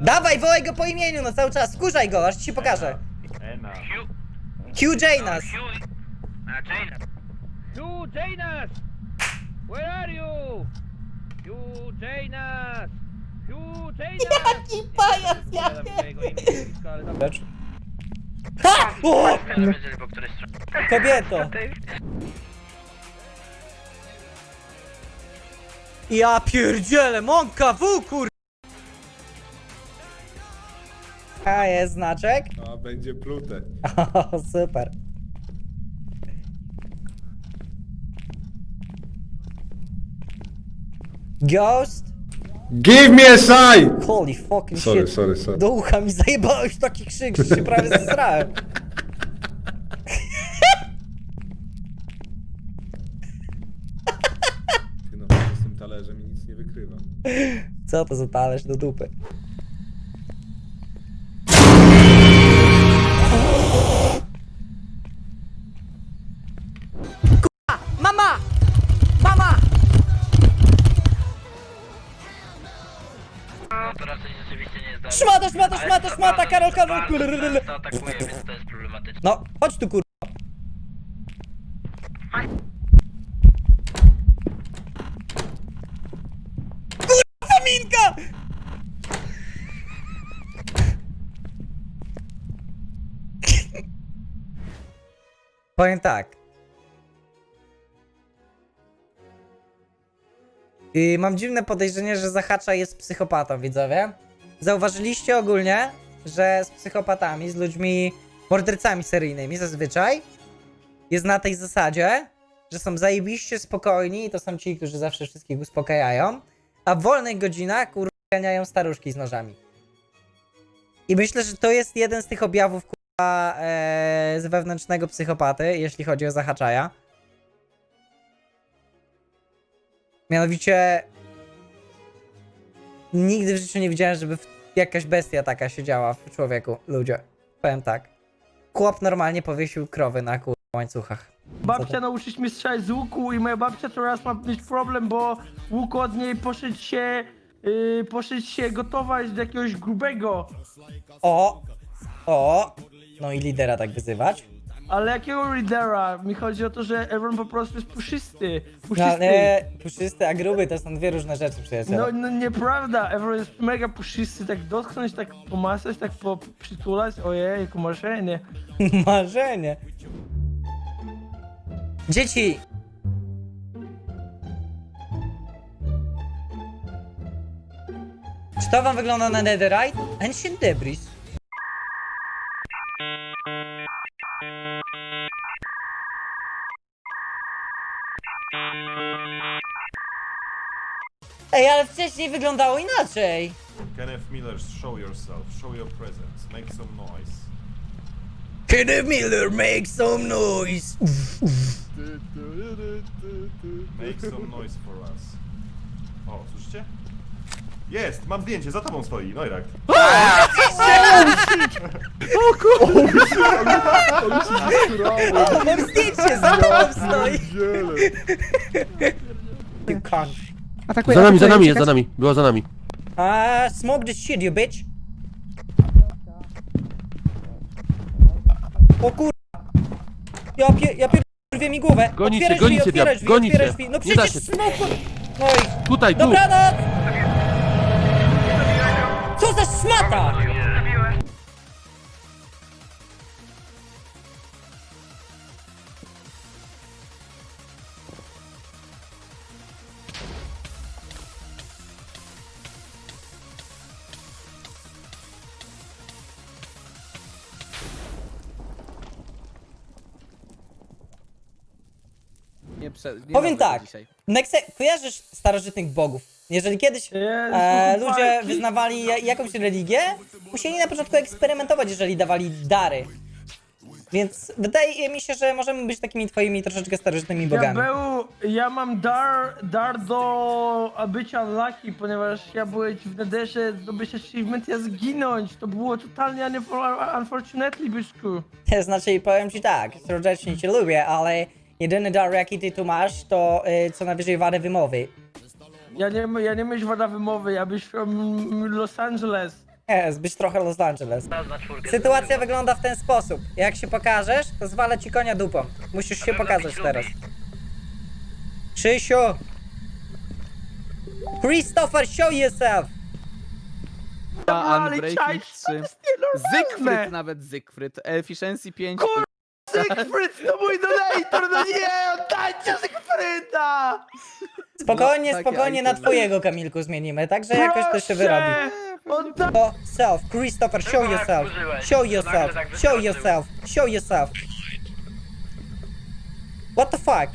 Dawaj, wołaj go po imieniu, no cały czas, skurzaj go, aż ci się pokażę. Ena. Hugh Janas. You Janus! Where are you? You Janus! You Janus! Jaki pajac, ja. Ha! O! Kobieto! Ja pierdzielę, mąka w kur... A jest znaczek? A będzie plute. O, super. Ghost? Give me a sign! Holy fucking Sorry, shit. sorry, sorry. Do ucha mi zajebałeś taki krzyk, że się prawie zesrałem. Ty no, z tym talerzem i nic nie wykrywa. Co to za talerz do dupy? No to rzeczywiście nie zdarza. Szmata, szmata, Ale szmata, to szmata, bardzo- Karol, Karol, bardzo atakuje, więc to jest problematyczne. No, chodź tu kurwa. Kurwa, minka! Powiem tak. I mam dziwne podejrzenie, że Zahacza jest psychopatą, widzowie. Zauważyliście ogólnie, że z psychopatami, z ludźmi, mordercami seryjnymi zazwyczaj jest na tej zasadzie, że są zajebiście spokojni i to są ci, którzy zawsze wszystkich uspokajają, a w wolnych godzinach kurganiają staruszki z nożami. I myślę, że to jest jeden z tych objawów kurwa e, z wewnętrznego psychopaty, jeśli chodzi o Zahaczaja. Mianowicie nigdy w życiu nie widziałem, żeby jakaś bestia taka siedziała w człowieku, ludzie. Powiem tak. Chłop normalnie powiesił krowy na kur... łańcuchach. Babcia nauczyć mnie strzelać z łuku i moja babcia teraz ma mieć problem, bo łuk od niej poszedł się, yy, poszedł się gotować do jakiegoś grubego. O! O! No i lidera tak wyzywać. Ale jakiego lidera? Mi chodzi o to, że Evron po prostu jest puszysty. No, Puszysty. nie, puszysty, a gruby to są dwie różne rzeczy, przyjaciele. No, no nieprawda, Evron jest mega puszysty, tak dotknąć, tak pomasać, tak po, przytulać, ojej, jakie marzenie. Marzenie. Dzieci! Czy to wam wygląda na Netherite? Ancient Debris. Ej, ale wcześniej wyglądało inaczej. Kenneth Miller, show yourself, show your presence, make some noise. Kenneth Miller, make some noise. Make some noise for us. O, słyszycie? Jest! Mam zdjęcie, za tobą stoi, no Noirak. Mam zdjęcie, za tobą stoi. You cunt. Atakuje, Za nami, za atakuje, nami, jest uciekać. za nami. Była za nami. Ah, smoke this shit, you bitch. O kur... Ja pier... ja pier... Rwie mi głowę. Gonicie, Otwieraj drzwi, gonicie, otwieraj diab- drzwi, gonicie. drzwi. No Nie da przecież się. smoke... No i... Tutaj, tu! Dobranoc! Co za szmata! Nie prze, nie Powiem dobra tak. Dzisiaj. Kojarzysz starożytnych bogów? Jeżeli kiedyś e, ludzie wyznawali ja- jakąś religię, musieli na początku eksperymentować, jeżeli dawali dary. Więc wydaje mi się, że możemy być takimi twoimi troszeczkę starożytnymi bogami. Diabeł, ja mam dar, dar do bycia lucky, ponieważ ja byłem w Netherze, zdobyć achievement, ja zginąć. To było totalnie unfor- unfortunately, byczku. To znaczy, powiem ci tak, serdecznie cię lubię, ale jedyny dar jaki ty tu masz, to y, co najwyżej wadę wymowy. Ja nie, ja nie myśl woda wymowy, ja byś from Los Angeles. Jest, być trochę Los Angeles. Raz na czwórkę. Sytuacja wygląda w ten sposób. Jak się pokażesz, to zwalę ci konia dupą. Musisz się pokazać teraz. Krzysiu! Christopher, show yourself! ale Unbreaking czaj, 3. to jest nienormalne. Zygfryd nawet, Zygfryd. Efficiency 5. Kur- Zygfryd to mój donator, no nie, oddajcie Zygfryda! Spokojnie, takie spokojnie na twojego Kamilku zmienimy, także jakoś to się wyrobi. Oddaj... O, self, Christopher, show yourself, użyłeś. show Nagle yourself, tak show yourself, show yourself. What the fuck?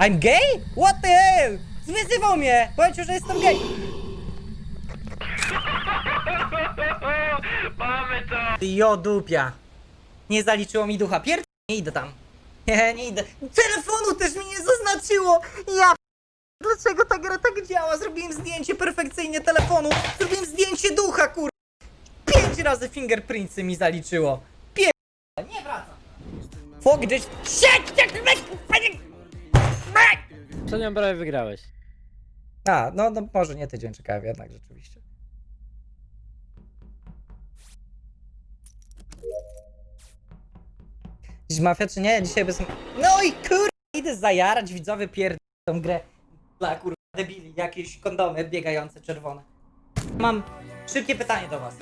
I'm gay? What the hell? Zwyzywał mnie! Powiedział, że jestem gay! Mamy to! Jo dupia. Nie zaliczyło mi ducha. Pierd... Nie idę tam. Nie, nie idę. Telefonu też mi nie zaznaczyło! Ja... Dlaczego ta gra tak działa? Zrobiłem zdjęcie perfekcyjnie telefonu. Zrobiłem zdjęcie ducha, kur... Pięć razy fingerprintsy mi zaliczyło. Pier... Nie wracam. Fuck this... Shit! Co nią prawie wygrałeś? A, no, no może nie tydzień czekałem jednak rzeczywiście. Dziś mafia czy nie? Dzisiaj bez... No i kur... Idę zajarać widzowie pierd... tą grę dla kur... debili, jakieś kondomy biegające czerwone. Mam szybkie pytanie do was.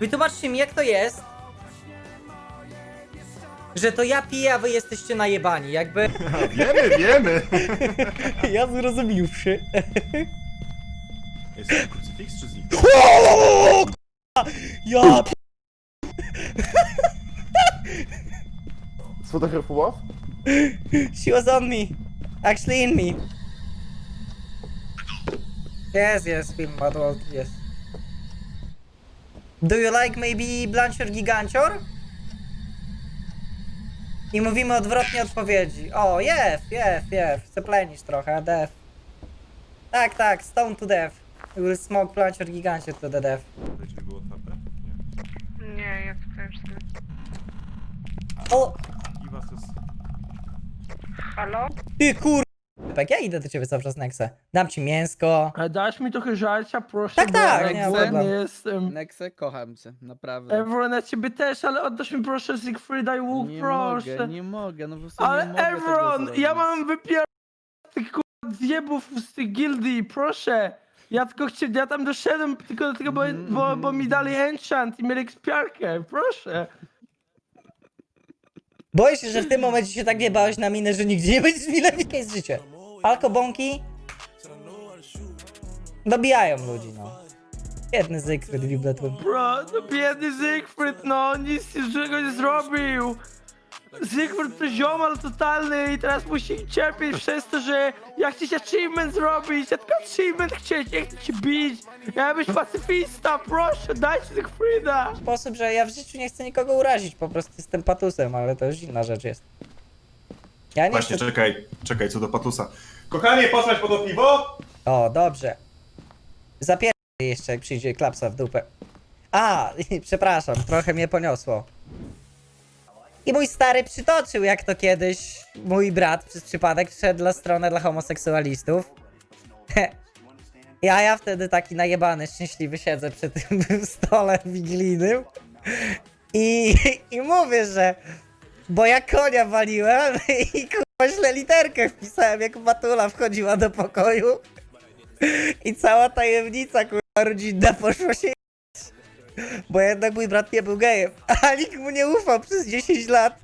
Wytłumaczcie mi jak to jest, że to ja piję, a wy jesteście najebani, jakby... Wiemy, wiemy! Ja zrozumiewszy. Jest to krucyfiks czy znik? Ja Sfotografował? She was on me. Actually in me. Yes, yes, film adult, yes. Do you like maybe Blanchard Gigantior? I mówimy odwrotnie odpowiedzi. O, jef, jef, jef. Chcę plenić trochę, def. Tak, tak, stone to death. We will smoke Blanchard Gigantior to the death. Te drzwi były otwarte? Nie. Nie. O. Halo? ty kur... Tak, ja idę do ciebie cały czas, Nexe. Dam ci mięsko. A dasz mi trochę żarcia, proszę. Tak, bo tak, ja nie ma problemu. jestem. Nexe, kocham cię, naprawdę. Evron, ja ciebie też, ale oddasz mi proszę Siegfrieda i łuk, nie proszę. mogę, nie mogę, no po prostu nie Ale mogę tego Evron, zrobić. ja mam wypier... tych kurwa zjebów z tych gildii, proszę. Ja tylko chciałem, ja tam doszedłem tylko dlatego, bo, Mhm, bo, mhm, bo mi dali enchant i mieli ekspiarkę, proszę. Boję się, że w tym momencie się tak wjebałeś na minę, że nigdzie nie będziesz mi lepiej jest życie. Alkobąki dobijają ludzi, no. Biedny Zygfryd Wibletłym. Bro, no biedny Siegfried, no, nic złego nie zrobił. Siegfried to ziomal totalny i teraz musi cierpieć przez to, że ja chcę achievement zrobić, ja tylko achievement chcieć, nie chcę cię bić. Ja być pacyfista, proszę, dajcie Siegfrieda. Sposób, że ja w życiu nie chcę nikogo urazić, po prostu jestem patusem, ale to już inna rzecz jest. Ja nie Właśnie, chcę... czekaj, czekaj, co do patusa. Kochanie, posłać po to piwo? O, dobrze. Zapier... jeszcze, jak przyjdzie klapsa w dupę. A, przepraszam, trochę mnie poniosło. I mój stary przytoczył, jak to kiedyś mój brat przez przypadek wszedł na stronę dla homoseksualistów. Ja, ja wtedy taki najebany, szczęśliwy siedzę przy tym stole wigilijnym. I, I mówię, że bo ja konia waliłem i kurwa źle literkę wpisałem, jak Matula wchodziła do pokoju. I cała tajemnica, kurwa, rodzinna poszła się. Bo jednak mój brat nie był gejem, a nikt mu nie ufał przez 10 lat.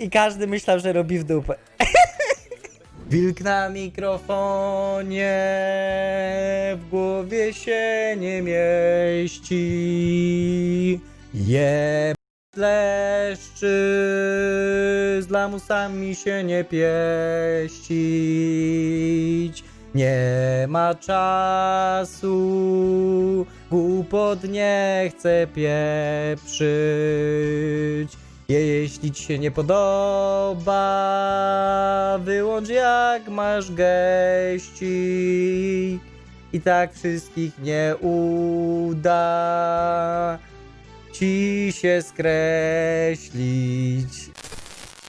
I każdy myślał, że robi w dupę. Wilk na mikrofonie w głowie się nie mieści. Je leszczy z lamusami się nie pieścić. Nie ma czasu, głupot nie chcę pieprzyć. Jeśli ci się nie podoba, wyłącz jak masz geścik. I tak wszystkich nie uda ci się skreślić.